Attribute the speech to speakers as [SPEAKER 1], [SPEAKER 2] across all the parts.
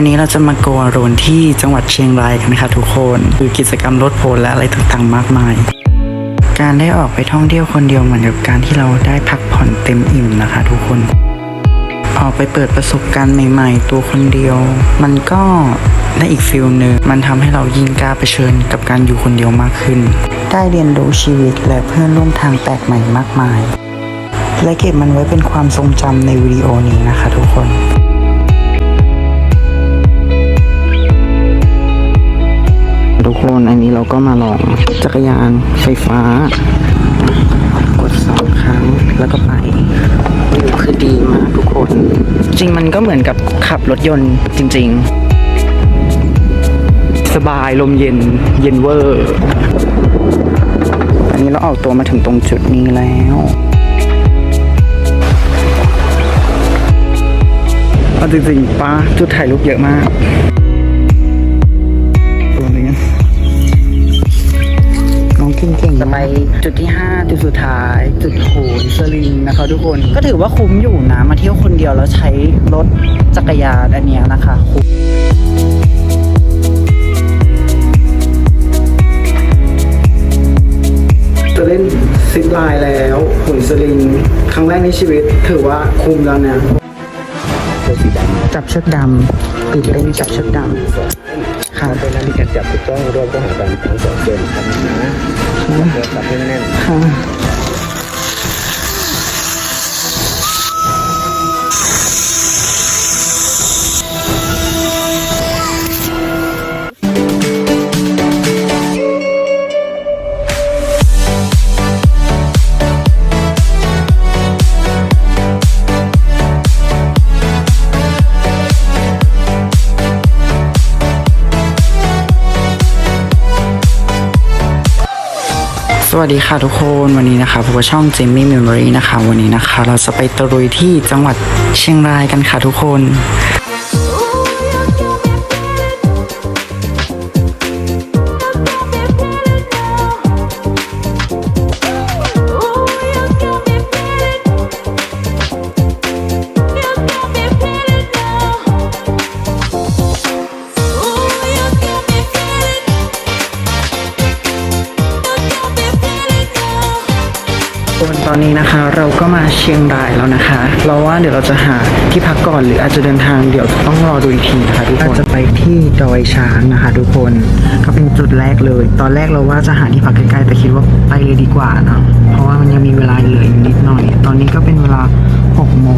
[SPEAKER 1] วันนี้เราจะมาโกอาโรนที่จังหวัดเชียงรายกันนะคะทุกคนคือกิจกรรมรถโพลและอะไรต่างๆ มากมาย การได้ออกไปท่องเที่ยวคนเดียวเหมือนกับการที่เราได้พักผ่อนเต็มอิ่มนะคะ ทุกคน ออกไปเปิดประสบการณ์ใหม่ ๆ ตัวคนเดียว มันก็ได้อีกฟิลหนึ่งมันทำให้เรายิ่งกล้าเผชิญกับการอยู่คนเดียวมากขึ้น ได้เรียนรู้ชีวิตและเพื่อนร่วมทางแปลกใหม่มากมาย และเก็บมันไว้เป็นความทรงจำในวิดีโอนี้นะคะทุกคน ทุกคนอันนี้เราก็มาลองจักรยานไฟฟ้า กดสองครั้งแล้วก็ไปวิวคือดีมากทุกคน จริงมันก็เหมือนกับขับรถยนต์จริง ๆ สบายลมเย็นเย็นเวอร์ อันนี้เราออกตัวมาถึงตรงจุดนี้แล้วเอาจริงๆป้าจุดถ่ายรูปเยอะมาก เก่งจะไปจุดที่ 5 จุดสุดท้าย จุดโหนสลิงนะคะทุกคนก็ถือว่าคุ้มอยู่นะ มาเที่ยวคนเดียวแล้วใช้รถจักรยานอันเนี้ยนะคะคุ้มจะเล่นซิปไลน์แล้วโหนสลิง ครั้งแรกในชีวิต ถือว่าคุ้มแล้วนะจับเชือกดำตื่นเต้นจับเชือกดำ ค่ะ
[SPEAKER 2] เพราะฉะนั้นที่การจับถูกต้องรวมต้องหาการทั้งสองส่วนทำนะเดี๋ยวจับให้แน่น
[SPEAKER 1] ค่ วัสดีค่ะทุกคนวันนี้นะคะพบกับช่อง Jamie Memory นะคะ วันนี้นะคะ เราจะไปตะลุยที่จังหวัดเชียงรายกันค่ะทุกคน ตอนนี้นะคะเราก็มาเชียงรายแล้วนะคะ เราว่าเดี๋ยวเราจะหาที่พักก่อนหรืออาจจะเดินทางเดี๋ยวต้องรอดูอีกทีนะคะทุกคนอาจจะไปที่ดอยช้างนะคะ ทุกคนก็เป็นจุดแรกเลย ตอนแรกเราว่าจะหาที่พักใกล้ๆแต่คิดว่าไปเลยดีกว่านะเพราะว่ามันยังมีเวลาเหลืออยู่นิดหน่อย ตอนนี้ก็เป็นเวลา6โมง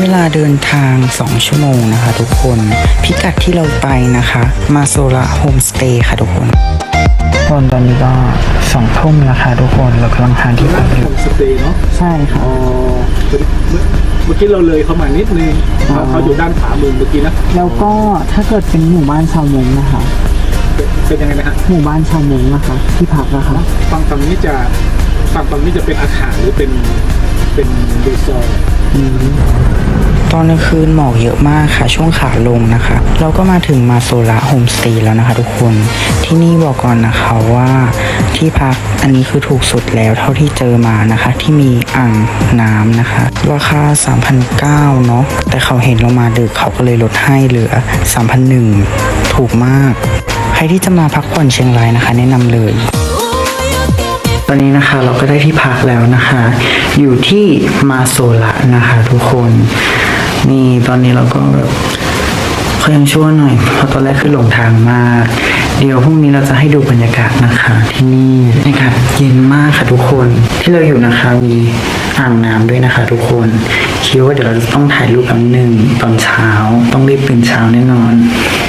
[SPEAKER 1] เวลาเดินทาง 2 ชั่วโมงนะคะทุกคน พิกัดที่เราไปนะคะ มาโซละโฮมสเตย์ค่ะทุกคนตอนตอนนี้ก็สองทุ่มแล้วค่ะทุกคนเรากำลังทานที่พักอยู่
[SPEAKER 2] สเตย์เนาะ
[SPEAKER 1] ใช่ค่ะ
[SPEAKER 2] อ๋อเมื่อกี้เราเลยเขามานิดนึง
[SPEAKER 1] อ๋อ
[SPEAKER 2] เขาอยู่ด้านขวามือเมื่อกี้นะ
[SPEAKER 1] แล้วก็ถ้าเกิดเป็นหมู่บ้านชาวมงนะคะ
[SPEAKER 2] เป็นยังไงนะฮะ
[SPEAKER 1] หมู่บ้านชาวมงนะคะ ที่พักนะคะ
[SPEAKER 2] ฝั่งฝั่งนี้จะฝั่งฝั่งนี้จะเป็นอาคารหรือเป็น เป็นรีสอร์
[SPEAKER 1] ตอนกลางคืนหมอกเยอะมากค่ะ ช่วงขาลงนะคะ เราก็มาถึงมาโซละโฮมสเตย์แล้วนะคะทุกคนที่นี่บอกก่อนนะคะว่าที่พักอันนี้คือถูกสุดแล้วเท่าที่เจอมานะคะ ที่มีอ่างน้ำนะคะ ราคา 3,900เนาะแต่เขาเห็นเรามาดึกเขาก็เลยลดให้เหลือ3,100ถูกมาก ใครที่จะมาพักผ่อนเชียงรายนะคะ แนะนำเลย ตอนนี้นะคะเราก็ได้ที่พักแล้วนะคะ อยู่ที่มาโซละนะคะทุกคนนี่ตอนนี้เราก็แบบเขายังชั่วหน่อยเพราะตอนแรกคือหลงทางมาก เดี๋ยวพรุ่งนี้เราจะให้ดูบรรยากาศนะคะ ที่นี่บรรยากาศเย็นมากค่ะทุกคนที่เราอยู่นะคะมีอ่างน้ำด้วยนะคะ ทุกคนคิดว่าเดี๋ยวเราจะต้องถ่ายรูปแป๊บหนึ่งตอนเช้าต้องรีบตื่นเช้าแน่นอน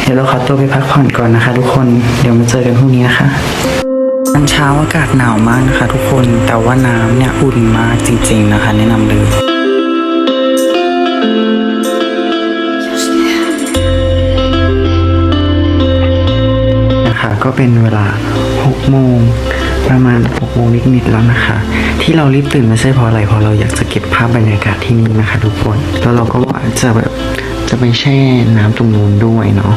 [SPEAKER 1] เดี๋ยวเราขอตัวไปพักผ่อนก่อนนะคะ ทุกคนเดี๋ยวมาเจอกันพรุ่งนี้นะคะ ตอนเช้าอากาศหนาวมากนะคะทุกคนแต่ว่าน้ำเนี่ยอุ่นมากจริง ๆนะคะ แนะนำเลยนะคะก็เป็นเวลา 6 โมงประมาณ 6 โมงนิดๆแล้วนะคะ ที่เรารีบตื่นไม่ใช่เพราะอะไรเพราะเราอยากจะเก็บภาพบรรยากาศที่นี่นะคะ ทุกคนแล้วเราก็ว่าจะแบบจะไปแช่น้ำตรงนู้นด้วยเนาะ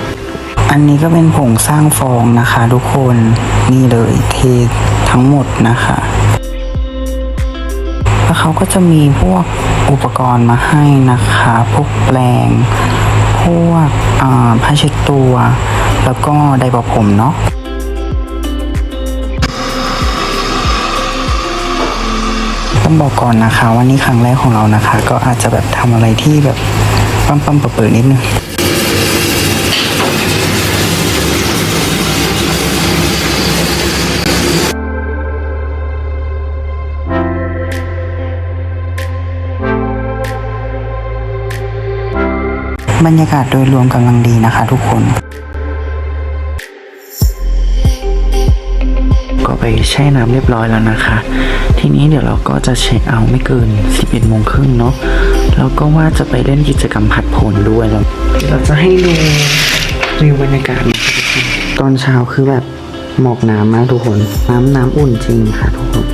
[SPEAKER 1] อันนี้ก็เป็นผงสร้างฟองนะคะ ทุกคนนี่เลยเททั้งหมดนะคะแล้วเขาก็จะมีพวกอุปกรณ์มาให้นะคะ พวกแปลง พวกอาผ้าเช็ดตัว แล้วก็ไดร์เป่าผมเนาะต้องบอกก่อนนะคะว่านี่ครั้งแรกของเรานะคะ ก็อาจจะแบบทำอะไรที่แบบปั๊มปั๊มเปิดๆนิดนึง บรรยากาศโดยรวมกำลังดีนะคะทุกคนก็ไปแช่น้ำเรียบร้อยแล้วนะคะ ทีนี้เดี๋ยวเราก็จะเช็คเอาท์ไม่เกิน 11โมงครึ่งเนาะแล้วก็ว่าจะไปเล่นกิจกรรมผัดผลด้วยแล้วเดี๋ยวเราจะให้ดูวิวบรรยากาศนะคะทุกคนตอนเช้าคือแบบหมอกหนามมากทุกคน น้ำน้ำอุ่นจริงค่ะทุกคน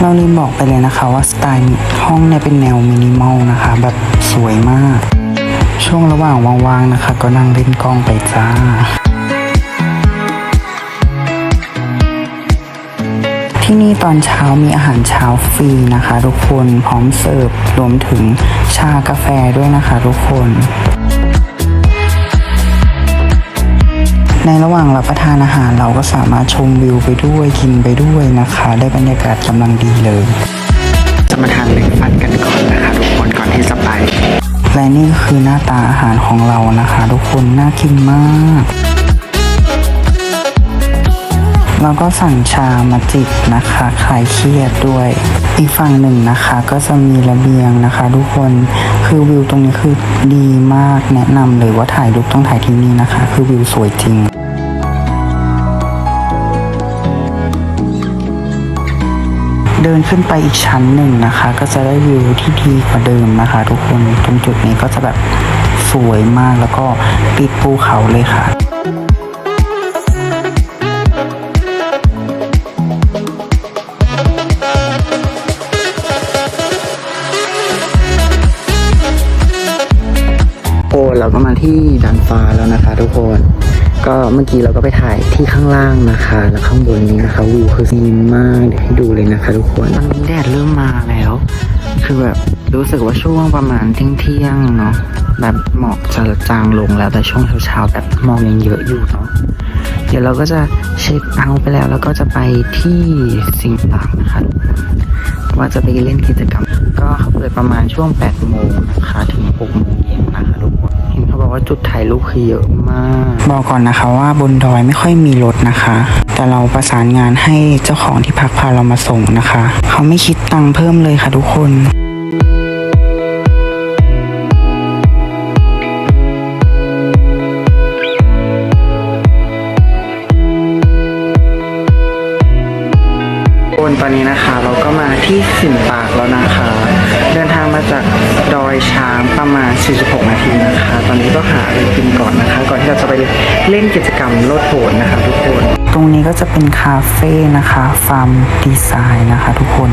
[SPEAKER 1] เราลืมบอกไปเลยนะคะว่าสไตล์ห้องเนี่ยเป็นแนวมินิมอลนะคะ แบบสวยมาก ช่วงระหว่างว่างๆนะคะ ก็นั่งเล่นกล้องไปจ้า ที่นี่ตอนเช้ามีอาหารเช้าฟรีนะคะ ทุกคนพร้อมเสิร์ฟรวมถึงชากาแฟด้วยนะคะทุกคนในระหว่างรับประทานอาหารเราก็สามารถชมวิวไปด้วยกินไปด้วยนะคะ ได้บรรยากาศกำลังดีเลย จะมาทานเบรกฟาสต์กันก่อนนะคะ ทุกคนก่อนที่จะไป และนี่คือหน้าตาอาหารของเรานะคะ ทุกคนน่ากินมากเราก็สั่งชามาจิบนะคะคลายเครียดด้วย อีกฝั่งหนึ่งนะคะก็จะมีระเบียงนะคะ ทุกคนคือวิวตรงนี้คือดีมากแนะนำเลยว่าถ่ายรูปต้องถ่ายที่นี่นะคะ คือวิวสวยจริง เดินขึ้นไปอีกชั้นหนึ่งนะคะ ก็จะได้วิวที่ดีกว่าเดิมนะคะ ทุกคนตรงจุดนี้ก็จะแบบสวยมากแล้วก็ติดภูเขาเลยค่ะโอ้เราก็มาที่ดันฟ้าแล้วนะคะ ทุกคน ก็เมื่อกี้เราก็ไปถ่ายที่ข้างล่างนะคะ แล้วข้างบนนี้นะคะวิวคือดีมากเดี๋ยวให้ดูเลยนะคะทุกคนตอนนี้แดดเริ่มมาแล้ว คือแบบรู้สึกว่าช่วงประมาณเที่ยงเที่ยงเนาะแบบหมอกจะจางลงแล้วแต่ช่วงเช้าๆแบบหมอกยังเยอะอยู่เนาะเดี๋ยวเราก็จะเช็คเอาไปแล้วแล้วก็จะไปที่สิงห์ปาร์คนะคะว่าจะไปเล่นกิจกรรม ก็เขาเปิดประมาณช่วง 8 โมงนะคะถึง 6 โมงเย็นนะคะทุกคนเห็นเขาบอกว่าจุดถ่ายรูปคือเยอะมาก บอกก่อนนะคะว่าบนดอยไม่ค่อยมีรถนะคะ แต่เราประสานงานให้เจ้าของที่พักพาเรามาส่งนะคะ เขาไม่คิดตังค์เพิ่มเลยค่ะทุกคน 46 นาทีนะคะ ตอนนี้ก็หาอะไรกินก่อนนะคะ ก่อนที่เราจะไปเล่นกิจกรรมโลดโผนนะคะทุกคน ตรงนี้ก็จะเป็นคาเฟ่นะคะ ฟาร์มดีไซน์นะคะทุกคน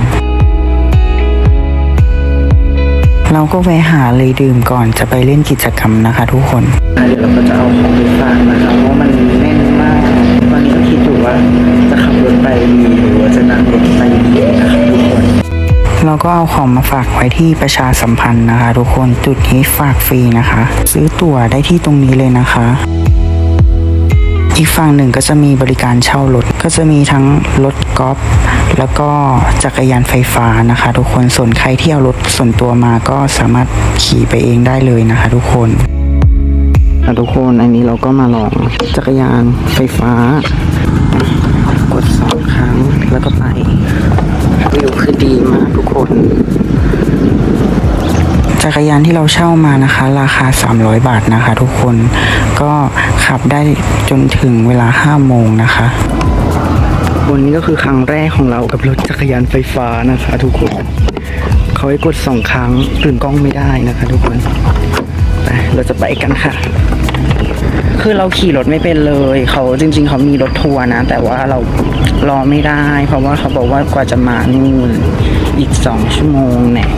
[SPEAKER 1] เราก็แวะหาเลยดื่มก่อนจะไปเล่นกิจกรรมนะคะทุกคนเดี๋ยวเราก็จะเอาของไปฝากนะคะเพราะมันแน่นมากค่ะตอนนี้ก็คิดอยู่ว่าจะขับรถไปดีหรือว่าจะนั่งรถไป เราก็เอาของมาฝากไว้ที่ประชาสัมพันธ์นะคะ ทุกคนจุดนี้ฝากฟรีนะคะ ซื้อตั๋วได้ที่ตรงนี้เลยนะคะ อีกฝั่งหนึ่งก็จะมีบริการเช่ารถก็จะมีทั้งรถกอล์ฟแล้วก็จักรยานไฟฟ้านะคะ ทุกคนส่วนใครที่เอารถส่วนตัวมาก็สามารถขี่ไปเองได้เลยนะคะ ทุกคนอะทุกคนอันนี้เราก็มาลองจักรยานไฟฟ้า กดสองครั้งแล้วก็ไปวิวคือดีมาก คนจักรยานที่เราเช่ามานะคะ ราคา 300 บาทนะคะ ทุกคนก็ขับได้จนถึงเวลา 5 โมงนะคะวันนี้ก็คือครั้งแรกของเรากับรถจักรยานไฟฟ้านะคะ ทุกคน เขาให้กดสองครั้งตื่นกล้องไม่ได้นะคะ ทุกคน เราจะไปกันค่ะ คือเราขี่รถไม่เป็นเลย เขาจริง ๆ เขามีรถทัวร์นะ แต่ว่าเรารอไม่ได้ เพราะว่าเขาบอกว่ากว่าจะมานู่นอีกสองชั่วโมงเนี่ย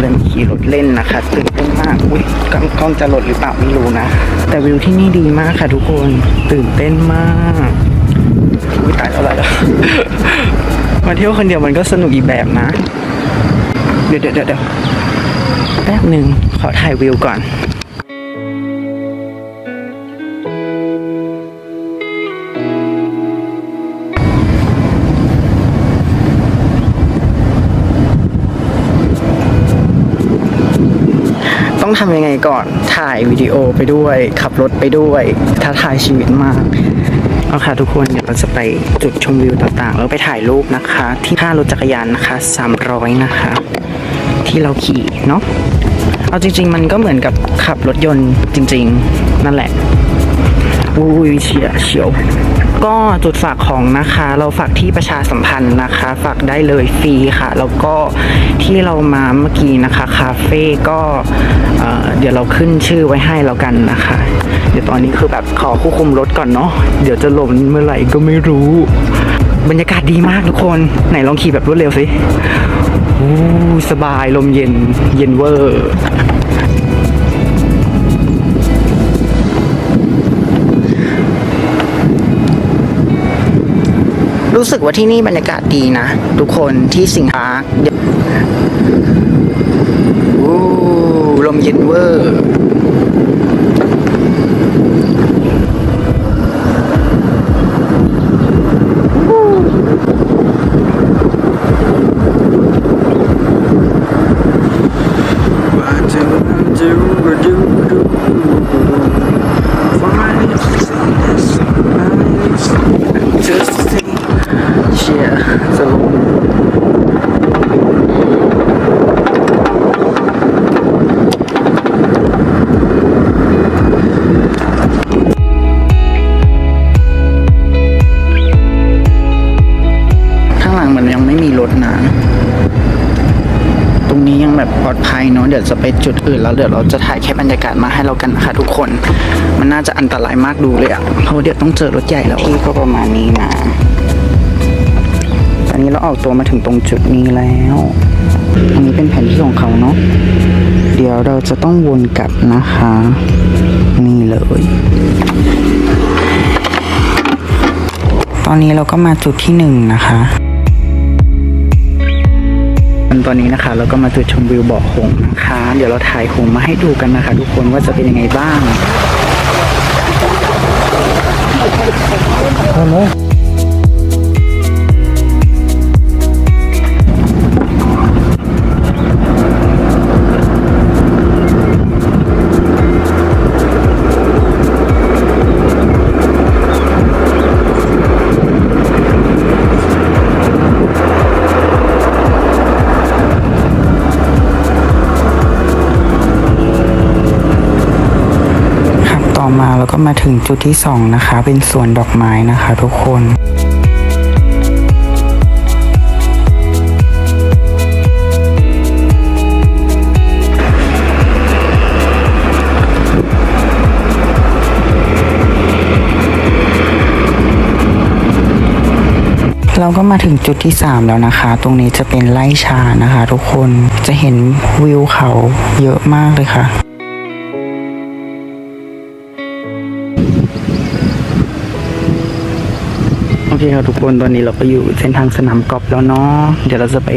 [SPEAKER 1] เลยมขี่รถเล่นนะคะตื่นเต้นมากอุ้ยกล้องจะหลดหรือเปล่าไม่รู้นะ แต่วิวที่นี่ดีมากค่ะทุกคนตื่นเต้นมากอุ้ยตายแล้วตายแล้วมาเที่ยวคนเดียวมันก็สนุกอีกแบบนะ เดี๋ยวเดี๋ยวเดี๋ยวแป๊บหนึ่ง ขอถ่ายวิวก่อนต้องทำยังไงก่อนถ่ายวิดีโอไปด้วย ขับรถไปด้วยท้าทายชีวิตมากเอาค่ะทุกคนเดี๋ยวเราจะไปจุดชมวิวต่างๆ แล้วไปถ่ายรูปนะคะ ที่ค่ารถจักรยานนะคะ 300 นะคะ ที่เราขี่เนาะ เอาจริง ๆ มันก็เหมือนกับขับรถยนต์จริง ๆ นั่นแหละอุ้ยเฉียเฉียว ก็จุดฝากของนะคะ เราฝากที่ประชาสัมพันธ์นะคะ ฝากได้เลยฟรีค่ะ แล้วก็ที่เรามาเมื่อกี้นะคะ คาเฟ่ก็เอ่อเดี๋ยวเราขึ้นชื่อไว้ให้แล้วกันนะคะ เดี๋ยวตอนนี้คือแบบขอควบคุมรถก่อนเนาะเดี๋ยวจะหล่นเมื่อไหร่ก็ไม่รู้ บรรยากาศดีมากทุกคน ไหนลองขี่แบบรวดเร็วสิอู้สบายลมเย็นเย็นเวอร์ สึกว่าที่นี่บรรยากาศดีนะ ทุกคนที่สิงหาลมเย็นเวอร์ เดี๋ยวจะไปจุดอื่นแล้วเดี๋ยวเราจะถ่ายแค่บรรยากาศมาให้เรากันนะคะทุกคน มันน่าจะอันตรายมากดูเลยอะเพราะเดี๋ยวต้องเจอรถใหญ่แล้วที่ก็ประมาณนี้นะ ตอนนี้เราออกตัวมาถึงตรงจุดนี้แล้วอันนี้เป็นแผนที่ของเขาเนาะเดี๋ยวเราจะต้องวนกลับนะคะ นี่เลย ตอนนี้เราก็มาจุดที่หนึ่งนะคะ ตอนนี้นะคะเราก็มาจุดชมวิวเบาะหงนะคะ เดี๋ยวเราถ่ายหงมาให้ดูกันนะคะ ทุกคนว่าจะเป็นยังไงบ้าง ก็มาถึงจุดที่สองนะคะ เป็นสวนดอกไม้นะคะทุกคนเราก็มาถึงจุดที่ 3 แล้วนะคะ ตรงนี้จะเป็นไร่ชานะคะ ทุกคน จะเห็นวิวเขาเยอะมากเลยค่ะ เคครับทุกคนตอนนี้เราก็อยู่เส้นทางสนามกอล์ฟแล้วเนาะเดี๋ยวเราจะไป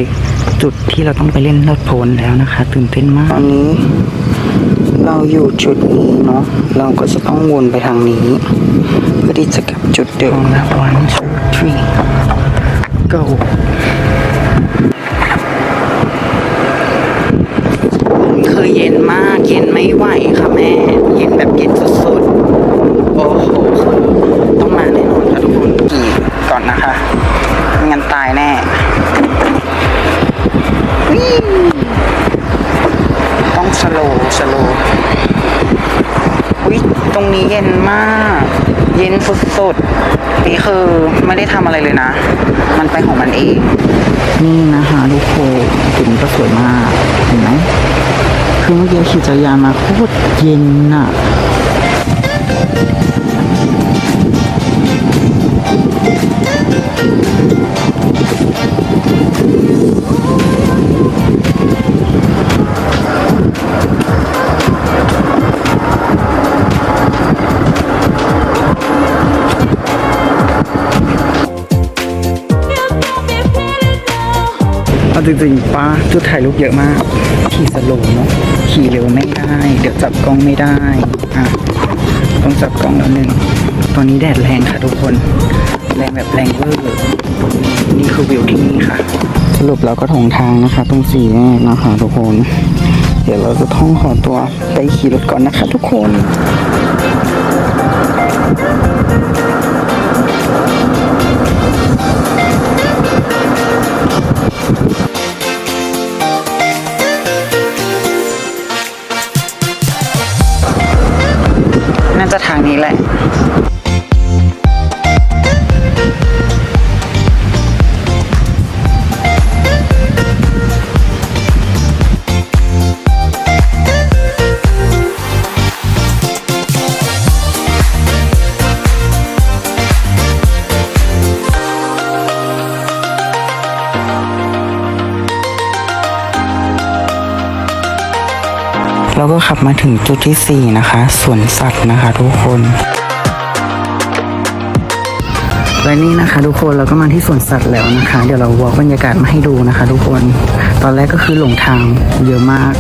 [SPEAKER 1] จุดที่เราต้องไปเล่นเลิดโพนแล้วนะคะ ตื่นเต้นมากตอนนี้ เราอยู่จุดนี้เนาะเราก็จะต้องวนไปทางนี้เพื่อที่จะกลับจุดเดิมนะ one two three go เย็นสุดๆ นี่คือไม่ได้ทำอะไรเลยนะ มันไปของมันเอง นี่นะคะทุกคนจุดนี้ก็สวยมาก เห็นไหม คือเมื่อกี้ขี่จักรยานมาโคตรเย็นน่ะ จริงๆป้าจุดถ่ายรูปเยอะมาก ขี่สโลว์เนาะขี่เร็วไม่ได้ เดี๋ยวจับกล้องไม่ได้อะต้องจับกล้องแล้วหนึ่งตอนนี้แดดแรงค่ะทุกคนแรงแบบแรงเวอร์นี่คือวิวที่นี่ค่ะ สรุปแล้วก็ถงทางนะคะ ตรงสี่แยกนะคะทุกคน เดี๋ยวเราจะท่องขอตัวไปขี่รถก่อนนะคะทุกคน ขับมาถึงจุดที่ 4 นะคะ สวนสัตว์นะคะทุกคนและนี่นะคะทุกคนเราก็มาที่สวนสัตว์แล้วนะคะ เดี๋ยวเราวอล์กบรรยากาศมาให้ดูนะคะ ทุกคน ตอนแรกก็คือหลงทางเยอะมาก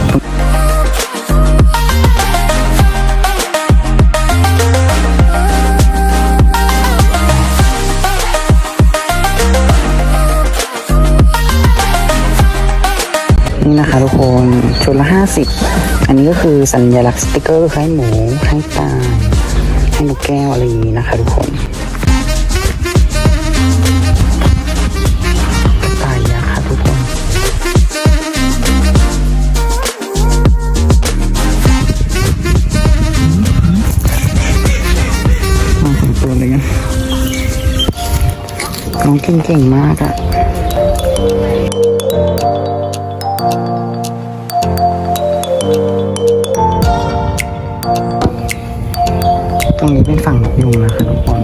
[SPEAKER 1] นี่นะคะทุกคนชุดละ 50 อันนี้ก็คือสัญลักษณ์สติกเกอร์ให้หมูให้ปลาให้นกแก้วอะไรอย่างนี้นะคะทุกคนตายยักค่ะทุกคนมาถึงตัวเลยกันน้องเก่งๆมากอะ ตรงนี้เป็นฝั่งนกยุงนะคะทุกคน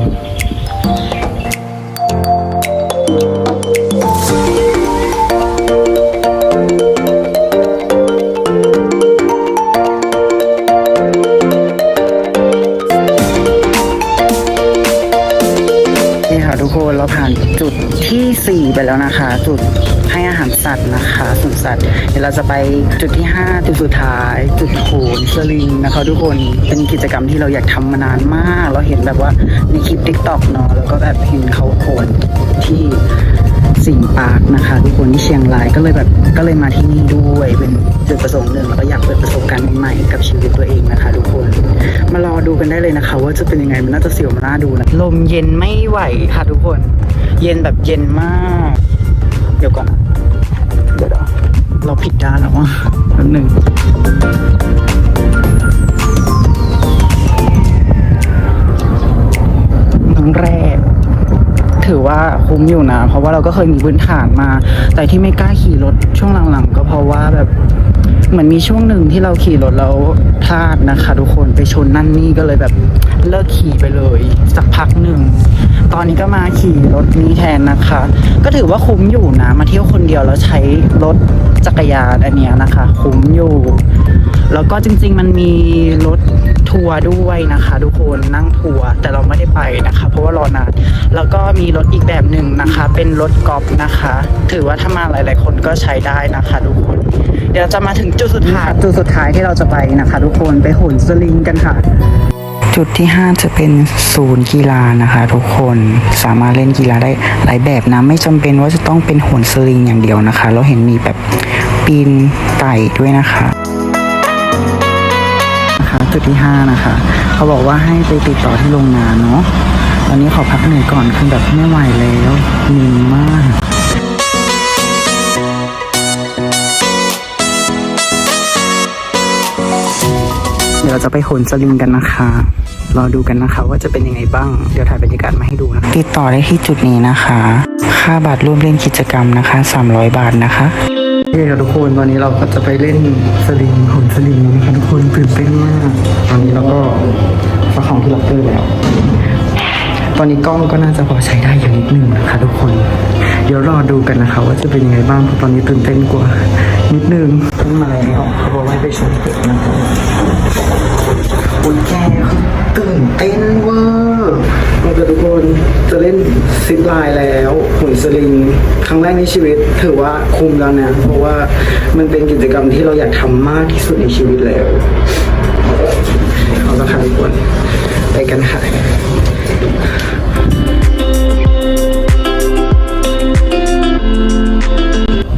[SPEAKER 1] ที่ 4 ไปแล้วนะคะ จุดให้อาหารสัตว์นะคะสวนสัตว์ เดี๋ยวเราจะไปจุดที่ 5 จุดสุดท้าย จุดโขนสลิงนะคะ ทุกคนเป็นกิจกรรมที่เราอยากทำมานานมาก เราเห็นแบบว่าในคลิปทิกต็อกเนาะแล้วก็แบบเห็นเขาโขนที่ สิงปาร์คนะคะ ทุกคนที่เชียงรายก็เลยแบบก็เลยมาที่นี่ด้วยเป็นจุดประสงค์หนึ่งแล้วก็อยากเปิดประสบการณ์ใหม่ๆกับชีวิตตัวเองนะคะ ทุกคน มารอดูกันได้เลยนะคะ ว่าจะเป็นยังไงมันน่าจะเสียวมันน่าดูนะลมเย็นไม่ไหวค่ะทุกคน เย็นแบบเย็นมาก เดี๋ยวก่อนเดี๋ยวเราเราผิดด้านแล้วอะแป๊บหนึ่งน้ำแร่ ถือว่าคุ้มอยู่นะ เพราะว่าเราก็เคยมีพื้นฐานมา แต่ที่ไม่กล้าขี่รถช่วงหลังๆ ก็เพราะว่าแบบเหมือนมีช่วงหนึ่งที่เราขี่รถแล้วพลาดนะคะ ทุกคนไปชนนั่นนี่ก็เลยแบบเลิกขี่ไปเลย สักพักหนึ่ง ตอนนี้ก็มาขี่รถนี้แทนนะคะ ก็ถือว่าคุ้มอยู่นะ มาเที่ยวคนเดียวแล้วใช้รถจักรยานอันเนี้ยนะคะ คุ้มอยู่ แล้วก็จริง ๆ มันมีรถทัวร์ด้วยนะคะทุกคนนั่งทัวร์แต่เราไม่ได้ไปนะคะ เพราะว่ารอนานแล้วก็มีรถอีกแบบหนึ่งนะคะ เป็นรถกอล์ฟนะคะ ถือว่าถ้ามาหลาย ๆ คนก็ใช้ได้นะคะทุกคน เดี๋ยวจะมาถึงจุดสุดท้ายจุดสุดท้ายที่เราจะไปนะคะ ทุกคนไปโหนสลิงกันค่ะจุดที่ 5 จะเป็นศูนย์กีฬานะคะ ทุกคนสามารถเล่นกีฬาได้หลายแบบนะ ไม่จำเป็นว่าจะต้องเป็นโหนสลิงอย่างเดียวนะคะ เราเห็นมีแบบปีนไต่ด้วยนะคะนะคะ จุดที่ 5 นะคะ เขาบอกว่าให้ไปติดต่อที่โรงงานเนาะตอนนี้ขอพักเหนื่อยก่อนคือแบบไม่ไหวแล้วมินมากเดี๋ยวเราจะไปโหนสลิงกันนะคะรอดูกันนะคะว่าจะเป็นยังไงบ้าง เดี๋ยวถ่ายบรรยากาศมาให้ดูนะติดต่อได้ที่จุดนี้นะคะ ค่าบัตรร่วมเล่นกิจกรรมนะคะ 300 บาทนะคะ โอเครับทุกคนตอนนี้เราก็จะไปเล่นสลิงโหนสลิงนะคะทุกคนตื่นเต้นมากตอนนี้เราก็ประคองที่ล็อกเกอร์แล้ว ตอนนี้กล้องก็น่าจะพอใช้ได้อยู่นิดนึงนะคะทุกคน เดี๋ยวรอดูกันนะคะ ว่าจะเป็นยังไงบ้างเพราะตอนนี้ตื่นเต้นกว่านิดนึงขึ้นมาแล้วเขาบอกว่าไปชมตึกนะครับอุ้ยแกตื่นเต้นเวอร์เราจะทุกคน จะเล่นซิปไลน์แล้วหุ่นสลิงครั้งแรกในชีวิต ถือว่าคุ้มแล้วนะ เพราะว่ามันเป็นกิจกรรมที่เราอยากทำมากที่สุดในชีวิตแล้วเอาละค่ะทุกคนไปกันค่ะ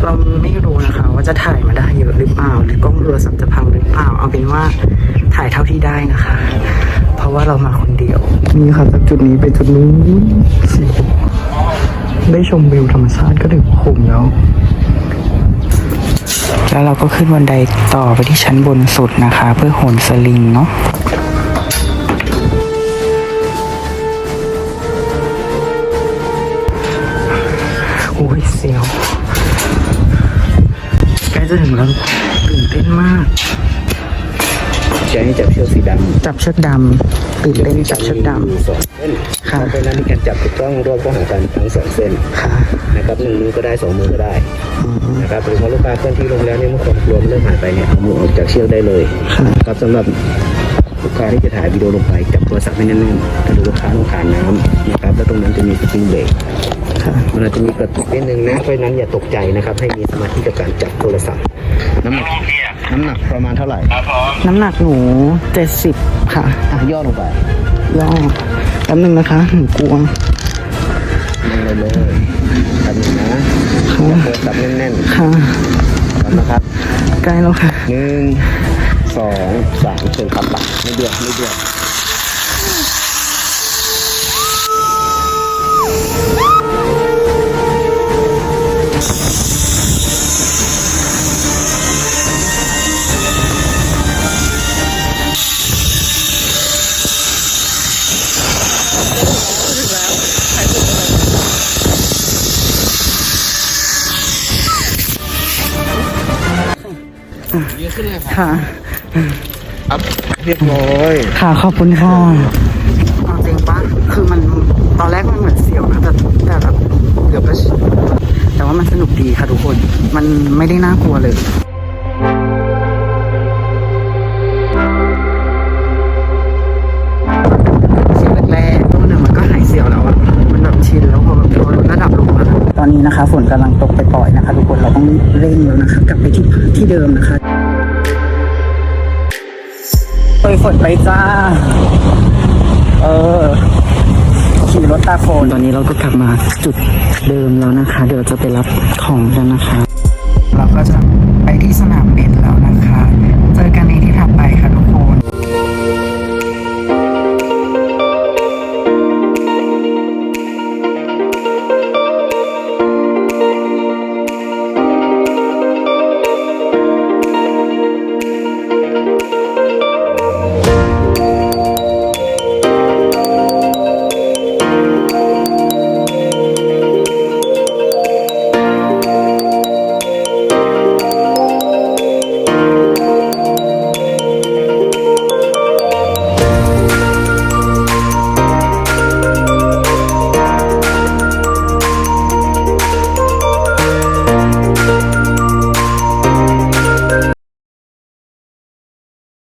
[SPEAKER 1] เราไม่รู้นะคะว่าจะถ่ายมาได้เยอะหรือเปล่า หรือกล้องโทรศัพท์จะพังหรือเปล่า เอาเป็นว่าถ่ายเท่าที่ได้นะคะ ราะว่าเรามาคนเดียว นี่ค่ะจากจุดนี้ไปจุดนู้นสิได้ชมวิวธรรมชาติก็ถึงคุ้มแล้ว แล้วเราก็ขึ้นบันไดต่อไปที่ชั้นบนสุดนะคะ เพื่อโหนสลิงเนาะโอ้ยเสียวใกล้จะถึงแล้วตื่นเต้นมาก
[SPEAKER 3] ใช้ให้จับเชือกสีดำ
[SPEAKER 1] จับเชือกดำตื่นเต้นจับเชือกด
[SPEAKER 3] มีสองเส้น
[SPEAKER 1] ค่ะ
[SPEAKER 3] เพราะฉะนั้นมีการจับถูกต้องรอบก็หากันทั้งสองเส้นำ
[SPEAKER 1] ค่ะ
[SPEAKER 3] นะครับหนึ่งมือก็ได้สองมือก็ได้
[SPEAKER 1] อืม
[SPEAKER 3] นะครับหรือพอลูกค้าเคลื่อนที่ลงแล้วเนี่ยเมื่อความกลัวมันเริ่มหายไปเนี่ยเอามือออกจากเชือกได้เลย
[SPEAKER 1] ค่ะ
[SPEAKER 3] ครับสำหรับลูกค้าที่จะถ่ายวิดีโอลงไปจับโทรศัพท์ให้แน่นๆถ้าดูลูกค้าลงผ่านน้ำนะครับแล้วตรงนั้นจะมีสปริงเบรก
[SPEAKER 1] ค่ะ
[SPEAKER 3] มันอาจจะมีกระตุกนิดนึงนะเพราะฉะนั้นอย่าตกใจนะครับ ให้มีสมาธิกับการจับโทรศัพท์น้ำหนัก น้ำหนักประมาณเท่าไหร่
[SPEAKER 1] น้ำหนักหนูเจ็ดสิบค่ะ
[SPEAKER 3] อะย่อลงไป
[SPEAKER 1] ย่อแป๊บนึงนะคะหนูกลัว
[SPEAKER 3] ลงเลยเลยทำอย่างนี้นะจับโทรศัพท์แน่น
[SPEAKER 1] ค่ะ
[SPEAKER 3] ๆพร้อมนะครับ
[SPEAKER 1] ใกล้แล้วค่ะ
[SPEAKER 3] หนึ่งสองสามเชิญครับปักไม่เดือดไม่เดือด
[SPEAKER 1] ค่ะ
[SPEAKER 3] ครับเรียบร้อย
[SPEAKER 1] ค่ะ ขอบคุณค่ะเอาจริงปะคือมันตอนแรกมันเหมือนเสียวนะแต่แต่แบบเดี๋ยวก็ชินแต่ว่ามันสนุกดีค่ะทุกคน มันไม่ได้น่ากลัวเลยเสียวแรกๆช่วงหนึ่งมันก็หายเสียวแล้วอะมันแบบชินแล้วพอแบบพอลดระดับลงมาตอนนี้นะคะ ฝนกำลังตกไปปล่อยๆนะคะ ทุกคนเราต้องเร่งแล้วนะคะ กลับไปที่ที่เดิมนะคะ ยฝนไปจ้า เออ ขี่รถตาโคนตอนนี้เราก็กลับมาจุดเดิมแล้วนะคะ เดี๋ยวเราจะไปรับของกันนะคะเราก็จะไปที่สนาม